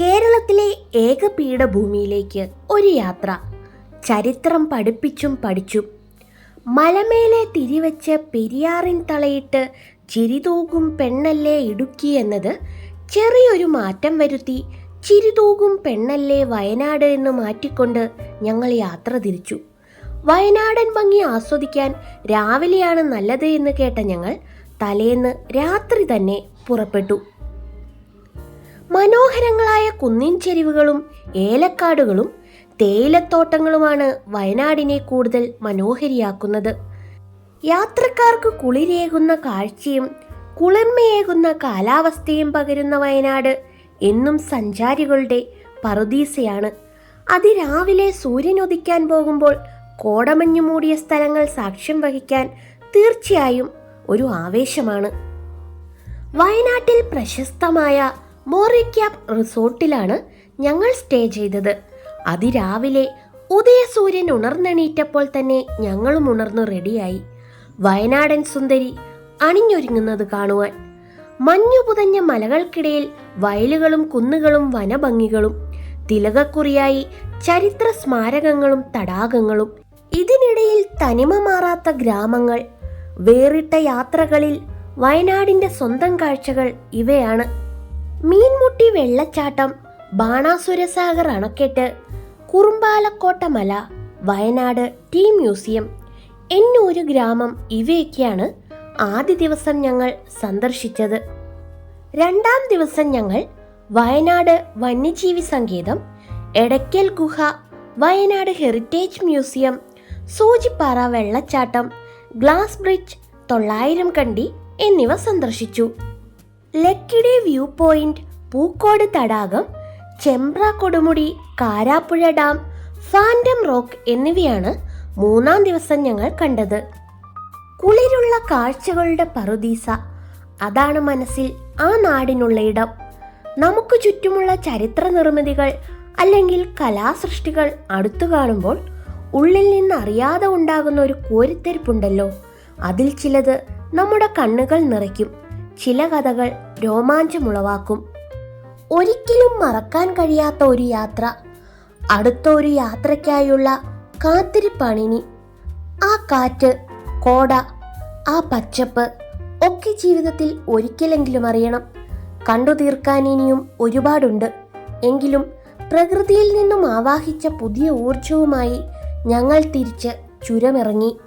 കേരളത്തിലെ ഏക പീഠഭൂമിയിലേക്ക് ഒരു യാത്ര. ചരിത്രം പഠിപ്പിച്ചും പഠിച്ചും. മലമേലെ തിരിവച്ച് പെരിയാറിൻ തളയിട്ട് ചിരിതൂകും പെണ്ണല്ലേ ഇടുക്കി എന്നത് ചെറിയൊരു മാറ്റം വരുത്തി ചിരിതൂകും പെണ്ണല്ലേ വയനാട് എന്ന് മാറ്റിക്കൊണ്ട് ഞങ്ങൾ യാത്ര തിരിച്ചു. വയനാടൻ ഭംഗി ആസ്വദിക്കാൻ രാവിലെയാണ് നല്ലത് എന്ന് കേട്ട ഞങ്ങൾ തലേന്ന് രാത്രി തന്നെ പുറപ്പെട്ടു. മനോഹരങ്ങളായ കുന്നിൻ ചെരിവുകളും ഏലക്കാടുകളും തേയിലത്തോട്ടങ്ങളുമാണ് വയനാടിനെ കൂടുതൽ മനോഹരിയാക്കുന്നത്. യാത്രക്കാർക്ക് കുളിരേകുന്ന കാഴ്ചയും കുളിർമയേകുന്ന കാലാവസ്ഥയും പകരുന്ന വയനാട് എന്നും സഞ്ചാരികളുടെ പറുദീസയാണ്. അതിരാവിലെ സൂര്യൻ ഉദിക്കാൻ പോകുമ്പോൾ കോടമഞ്ഞു മൂടിയ സ്ഥലങ്ങൾ സാക്ഷ്യം വഹിക്കാൻ തീർച്ചയായും ഒരു ആവേശമാണ്. വയനാട്ടിൽ പ്രശസ്തമായ മോറിക്യാപ് റിസോർട്ടിലാണ് ഞങ്ങൾ സ്റ്റേ ചെയ്തത്. അതിരാവിലെ ഉദയസൂര്യൻ ഉണർന്നെണീറ്റപ്പോൾ തന്നെ ഞങ്ങളും ഉണർന്നു റെഡിയായി. വയനാടൻ സുന്ദരി അണിഞ്ഞൊരുങ്ങുന്നത് കാണുവാൻ. മഞ്ഞു പുതഞ്ഞ മലകൾക്കിടയിൽ വയലുകളും കുന്നുകളും വനഭംഗികളും തിലകക്കുറിയായി ചരിത്ര സ്മാരകങ്ങളും തടാകങ്ങളും ഇതിനിടയിൽ തനിമ മാറാത്ത ഗ്രാമങ്ങൾ വേറിട്ട യാത്രകളിൽ വയനാടിന്റെ സ്വന്തം കാഴ്ചകൾ ഇവയാണ്. മീൻമുട്ടി വെള്ളച്ചാട്ടം ബാണാസുരസാഗർ അണക്കെട്ട് കുറുമ്പാലക്കോട്ട മല വയനാട് ടീ മ്യൂസിയം എന്നൂര് ഗ്രാമം ഇവയൊക്കെയാണ് ആദ്യ ദിവസം ഞങ്ങൾ സന്ദർശിച്ചത്. രണ്ടാം ദിവസം ഞങ്ങൾ വയനാട് വന്യജീവി സങ്കേതം എടയ്ക്കൽ ഗുഹ വയനാട് ഹെറിറ്റേജ് മ്യൂസിയം സൂചിപ്പാറ വെള്ളച്ചാട്ടം ഗ്ലാസ് ബ്രിഡ്ജ് തൊള്ളായിരം കണ്ടി എന്നിവ സന്ദർശിച്ചു. ലക്കിടി വ്യൂ പോയിന്റ് പൂക്കോട് തടാകം ചെമ്പ്ര കൊടുമുടി കാരാപ്പുഴ ഡാം ഫാൻഡം റോക്ക് എന്നിവയാണ് മൂന്നാം ദിവസം ഞങ്ങൾ കണ്ടത്. കുളിരുള്ള കാഴ്ചകളുടെ പറുദീസ. അതാണ് മനസ്സിൽ ആ നാടിനുള്ള ഇടം. നമുക്ക് ചുറ്റുമുള്ള ചരിത്ര നിർമ്മിതികൾ അല്ലെങ്കിൽ കലാസൃഷ്ടികൾ അടുത്തു കാണുമ്പോൾ ഉള്ളിൽ നിന്ന് അറിയാതെ ഉണ്ടാകുന്ന ഒരു കോരിത്തെരിപ്പുണ്ടല്ലോ. അതിൽ ചിലത് നമ്മുടെ കണ്ണുകൾ നിറയ്ക്കും. ചില കഥകൾ രോമാഞ്ചമുളവാക്കും. ഒരിക്കലും മറക്കാൻ കഴിയാത്ത ഒരു യാത്ര. അടുത്ത ഒരു യാത്രയ്ക്കായുള്ള കാത്തിരിപ്പാണിനി. ആ കാറ്റ് കോട ആ പച്ചപ്പ് ഒക്കെ ജീവിതത്തിൽ ഒരിക്കലെങ്കിലും അറിയണം. കണ്ടു തീർക്കാൻ ഇനിയും ഒരുപാടുണ്ട്. എങ്കിലും പ്രകൃതിയിൽ നിന്നും ആവാഹിച്ച പുതിയ ഊർജവുമായി ഞങ്ങൾ തിരിച്ച് ചുരമിറങ്ങി.